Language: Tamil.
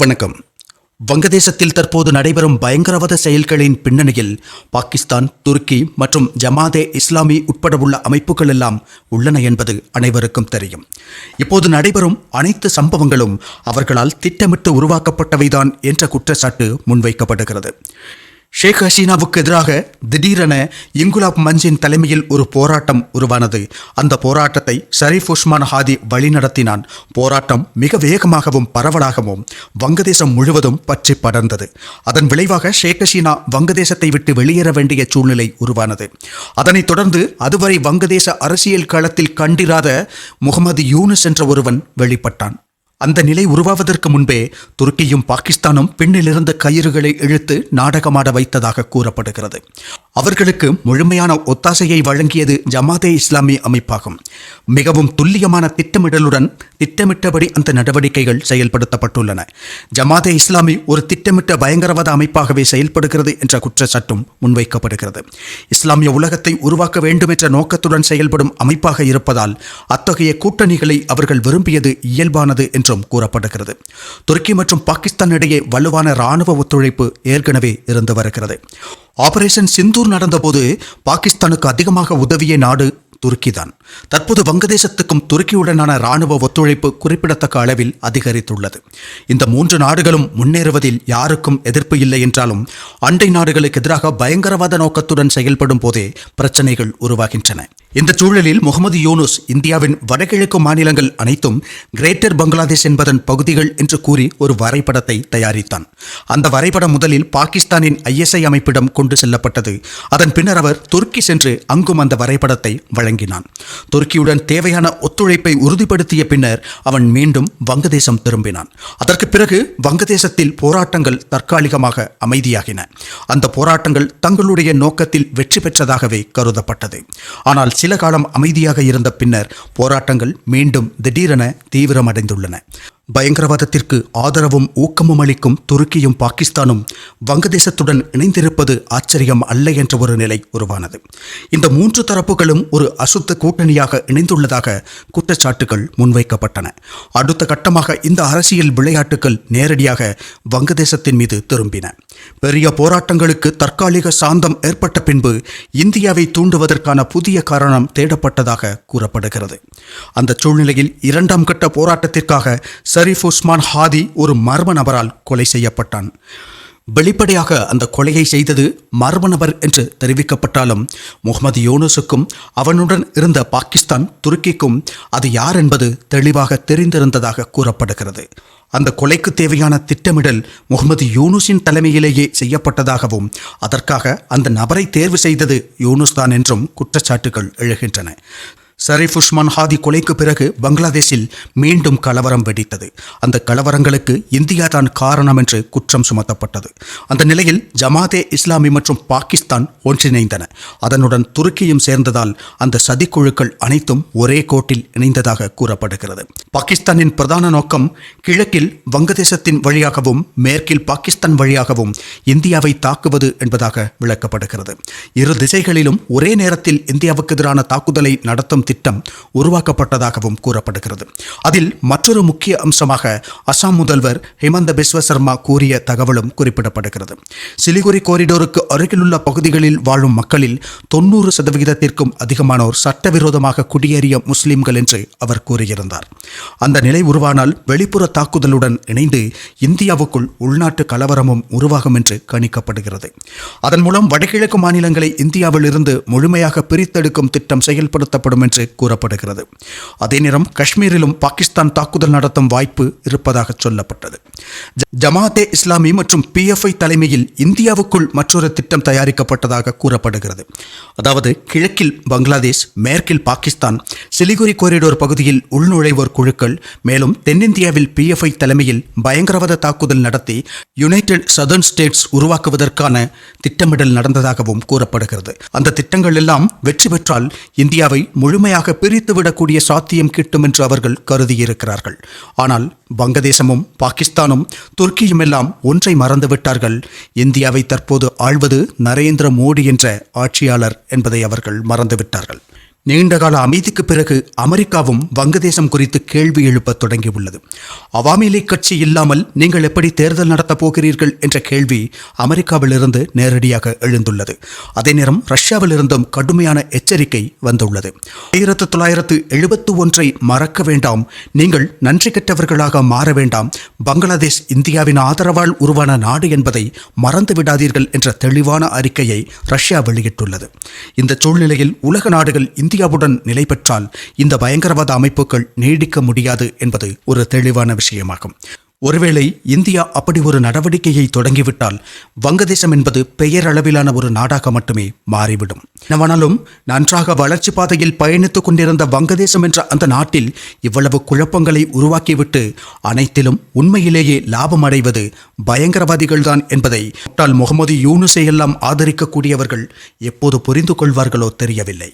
வணக்கம். வங்கதேசத்தில் தற்போது நடைபெறும் பயங்கரவாத செயல்களின் பின்னணியில் பாகிஸ்தான் துருக்கி மற்றும் ஜமாதே இஸ்லாமி உட்பட உள்ள அமைப்புகள் எல்லாம் உள்ளன என்பது அனைவருக்கும் தெரியும். இப்போது நடைபெறும் அனைத்து சம்பவங்களும் அவர்களால் திட்டமிட்டு உருவாக்கப்பட்டவைதான் என்ற குற்றச்சாட்டு முன்வைக்கப்படுகிறது. ஷேக் ஹசீனாவுக்கு எதிராக திடீரென இங்குலாப் மஞ்சின் தலைமையில் ஒரு போராட்டம் உருவானது. அந்த போராட்டத்தை ஷரீஃப் உஸ்மான் ஹாதி வழிநடத்தினான். போராட்டம் மிக வேகமாகவும் பரவலாகவும் வங்கதேசம் முழுவதும் பற்றி படர்ந்தது. அதன் விளைவாக ஷேக் ஹசீனா வங்கதேசத்தை விட்டு வெளியேற வேண்டிய சூழ்நிலை உருவானது. அதனைத் தொடர்ந்து அதுவரை வங்கதேச அரசியல் களத்தில் கண்டிராத முகமது யூனுஸ் என்ற ஒருவன் வெளிப்பட்டான். அந்த நிலை உருவாவதற்கு முன்பே துருக்கியும் பாகிஸ்தானும் பின்னிலிருந்த கயிறுகளை இழுத்து நாடகமாட வைத்ததாக கூறப்படுகிறது. அவர்களுக்கு முழுமையான ஒத்தாசையை வழங்கியது ஜமாதே இஸ்லாமி அமைப்பாகும். மிகவும் துல்லியமான திட்டமிடலுடன் திட்டமிட்டபடி அந்த நடவடிக்கைகள் செயல்படுத்தப்பட்டுள்ளன. ஜமாதே இஸ்லாமி ஒரு திட்டமிட்ட பயங்கரவாத அமைப்பாகவே செயல்படுகிறது என்ற குற்றச்சாட்டும் முன்வைக்கப்படுகிறது. இஸ்லாமிய உலகத்தை உருவாக்க வேண்டும் என்ற நோக்கத்துடன் செயல்படும் அமைப்பாக இருப்பதால் அத்தகைய கூட்டணிகளை அவர்கள் விரும்பியது இயல்பானது என்று என்றும் கூறப்படுகிறது துருக்கி மற்றும் பாகிஸ்தான் இடையே வலுவான இராணுவ ஒத்துழைப்பு ஏற்கனவே இருந்து வருகிறது. ஆபரேஷன் சிந்தூர் நடந்தபோது பாகிஸ்தானுக்கு அதிகமாக உதவிய நாடு துருக்கிதான். தற்போது வங்கதேசத்துக்கும் துருக்கியுடனான இராணுவ ஒத்துழைப்பு குறிப்பிடத்தக்க அளவில் அதிகரித்துள்ளது. இந்த மூன்று நாடுகளும் முன்னேறுவதில் யாருக்கும் எதிர்ப்பு இல்லை என்றாலும் அண்டை நாடுகளுக்கு எதிராக பயங்கரவாத நோக்கத்துடன் செயல்படும் போதே பிரச்சனைகள் உருவாகின்றன. இந்த சூழலில் முகமது யூனுஸ் இந்தியாவின் வடகிழக்கு மாநிலங்கள் அனைத்தும் கிரேட்டர் பங்களாதேஷ் என்பதன் பகுதிகள் என்று கூறி ஒரு வரைபடத்தை தயாரித்தான். அந்த வரைபடம் முதலில் பாகிஸ்தானின் ஐஎஸ்ஐ அமைப்பிடம் கொண்டு செல்லப்பட்டது. அதன் பின்னர் அவர் துருக்கி சென்று அங்கும் அந்த வரைபடத்தை வழங்கினான். துருக்கியுடன் தேவையான ஒத்துழைப்பை உறுதிப்படுத்திய பின்னர் அவன் மீண்டும் வங்கதேசம் திரும்பினான். அதற்கு பிறகு வங்கதேசத்தில் போராட்டங்கள் தற்காலிகமாக அமைதியாகின. அந்த போராட்டங்கள் தங்களுடைய நோக்கத்தில் வெற்றி பெற்றதாகவே கருதப்பட்டது. ஆனால் சில காலம் அமைதியாக இருந்த பின்னர் போராட்டங்கள் மீண்டும் திடீரென தீவிரமடைந்துள்ளன. பயங்கரவாதத்திற்கு ஆதரவும் ஊக்கமும் அளிக்கும் துருக்கியும் பாகிஸ்தானும் வங்கதேசத்துடன் இணைந்திருப்பது ஆச்சரியம் அல்ல என்ற ஒரு நிலை உருவானது. இந்த மூன்று தரப்புகளும் ஒரு அசுத்த கூட்டணியாக இணைந்துள்ளதாக குற்றச்சாட்டுகள் முன்வைக்கப்பட்டன. அடுத்த கட்டமாக இந்த அரசியல் விளையாட்டுகள் நேரடியாக வங்கதேசத்தின் மீது திரும்பின. பெரிய போராட்டங்களுக்கு தற்காலிக சாந்தம் ஏற்பட்ட பின்பு இந்தியாவை தூண்டுவதற்கான புதிய காரணம் தேடப்பட்டதாக கூறப்படுகிறது. அந்த சூழ்நிலையில் இரண்டாம் கட்ட போராட்டத்திற்காக ஷரீஃப் உஸ்மான் ஹாதி ஒரு மர்ம நபரால் கொலை செய்யப்பட்டான். வெளிப்படையாக அந்த கொலையை செய்தது மர்ம நபர் என்று தெரிவிக்கப்பட்டாலும் முகமது யூனுஸுக்கும் அவனுடன் இருந்த பாகிஸ்தான் துருக்கிக்கும் அது யார் என்பது தெளிவாக தெரிந்திருந்ததாக கூறப்படுகிறது. அந்த கொலைக்கு தேவையான திட்டமிடல் முகமது யூனுஸின் தலைமையிலேயே செய்யப்பட்டதாகவும் அதற்காக அந்த நபரை தேர்வு செய்தது யூனுஸ் தான் என்றும் குற்றச்சாட்டுகள் எழுகின்றன. சரீஃப் உஸ்மான் ஹாதி கொலைக்கு பிறகு பங்களாதேஷில் மீண்டும் கலவரம் வெடித்தது. அந்த கலவரங்களுக்கு இந்தியா தான் காரணம் என்று குற்றம் சுமத்தப்பட்டது. அந்த நிலையில் ஜமாதே இஸ்லாமி மற்றும் பாகிஸ்தான் ஒன்றிணைந்தன. அதனுடன் துருக்கியும் சேர்ந்ததால் அந்த சதிக்குழுக்கள் அனைத்தும் ஒரே கோட்டில் இணைந்ததாக கூறப்படுகிறது. பாகிஸ்தானின் பிரதான நோக்கம் கிழக்கில் வங்கதேசத்தின் வழியாகவும் மேற்கில் பாகிஸ்தான் வழியாகவும் இந்தியாவை தாக்குவது என்பதாக விளக்கப்படுகிறது. இரு திசைகளிலும் ஒரே நேரத்தில் இந்தியாவுக்கு எதிரான தாக்குதலை நடத்தும் திட்டம் உருவாக்கப்பட்டதாகவும் கூறப்படுகிறது. அதில் மற்றொரு முக்கிய அம்சமாக அசாம் முதல்வர் ஹிமந்த பிஸ்வ சர்மா கூறிய தகவலும் குறிப்பிடப்படுகிறது. சிலிகுரி கோரிடோருக்கு அருகிலுள்ள பகுதிகளில் வாழும் மக்களில் தொன்னூறு சதவிகிதத்திற்கும் அதிகமானோர் சட்டவிரோதமாக குடியேறிய முஸ்லிம்கள் என்று அவர் கூறியிருந்தார். அந்த நிலை உருவானால் வெளிப்புற தாக்குதலுடன் இணைந்து இந்தியாவுக்குள் உள்நாட்டு கலவரமும் உருவாகும் என்று கணிக்கப்படுகிறது. அதன் மூலம் வடகிழக்கு மாநிலங்களை இந்தியாவில் இருந்து முழுமையாக பிரித்தெடுக்கும் திட்டம் செயல்படுத்தப்படும் என்று என்று கூறப்படுகிறது. அதே நேரம் காஷ்மீரிலும் பாகிஸ்தான் தாக்குதல் நடத்தும் வாய்ப்பு இருப்பதாக சொல்லப்பட்டது. ஜமாத்தே இஸ்லாமி மற்றும் பிஎஃப்ஐ தலைமையில் இந்தியாவுக்குள் மற்றொரு திட்டம் தயாரிக்கப்பட்டதாக கூறப்படுகிறது. அதாவது கிழக்கில் பங்களாதேஷ் மேற்கில் பாகிஸ்தான் சிலிகுரி கோரிடோர் பகுதியில் உள்நுழைவோர் குழுக்கள் மேலும் தென்னிந்தியாவில் பிஎஃப்ஐ தலைமையில் பயங்கரவாத தாக்குதல் நடத்தி யுனைடெட் சதர்ன் ஸ்டேட்ஸ் உருவாக்குவதற்கான திட்டமிடல் நடந்ததாகவும் கூறப்படுகிறது. அந்த திட்டங்கள் எல்லாம் வெற்றி பெற்றால் இந்தியாவை முழுமை முழுமையாக பிரித்துவிடக்கூடிய சாத்தியம் கிட்டும் என்று அவர்கள் கருதியிருக்கிறார்கள். ஆனால் வங்கதேசமும் பாகிஸ்தானும் துருக்கியும் எல்லாம் ஒன்றை மறந்துவிட்டார்கள். இந்தியாவை தற்போது ஆள்வது நரேந்திர மோடி என்ற ஆட்சியாளர் என்பதை அவர்கள் மறந்துவிட்டார்கள். நீண்டகால அமைதிக்கு பிறகு அமெரிக்காவும் வங்கதேசம் குறித்து கேள்வி எழுப்பத் தொடங்கியுள்ளது. அவாமி லீக் கட்சி இல்லாமல் நீங்கள் எப்படி தேர்தல் நடத்தப் போகிறீர்கள் என்ற கேள்வி அமெரிக்காவிலிருந்து நேரடியாக எழுந்துள்ளது. அதே நேரம் ரஷ்யாவிலிருந்தும் கடுமையான எச்சரிக்கை வந்துள்ளது. ஆயிரத்து தொள்ளாயிரத்து எழுபத்து ஒன்றை மறக்க வேண்டாம். நீங்கள் நன்றி கெட்டவர்களாக மாற வேண்டாம். பங்களாதேஷ் இந்தியாவின் ஆதரவால் உருவான நாடு என்பதை மறந்து விடாதீர்கள் என்ற தெளிவான அறிக்கையை ரஷ்யா வெளியிட்டுள்ளது. இந்த சூழ்நிலையில் உலக நாடுகள் இந்திய இந்தியாவுடன் நிலை பெற்றால் இந்த பயங்கரவாத அமைப்புகள் நீடிக்க முடியாது என்பது ஒரு தெளிவான விஷயமாகும். ஒருவேளை இந்தியா அப்படி ஒரு நடவடிக்கையை தொடங்கிவிட்டால் வங்கதேசம் என்பது பெயரளவிலான ஒரு நாடாக மட்டுமே மாறிவிடும். என்னவானாலும் நன்றாக வளர்ச்சி பாதையில் பயணித்துக் கொண்டிருந்த வங்கதேசம் என்ற அந்த நாட்டில் இவ்வளவு குழப்பங்களை உருவாக்கிவிட்டு அனைத்திலும் உண்மையிலேயே லாபம் அடைவது பயங்கரவாதிகள்தான் என்பதை டாக்டர் முகமது யூனுசை எல்லாம் ஆதரிக்கக்கூடியவர்கள் எப்போது புரிந்து கொள்வார்களோ தெரியவில்லை.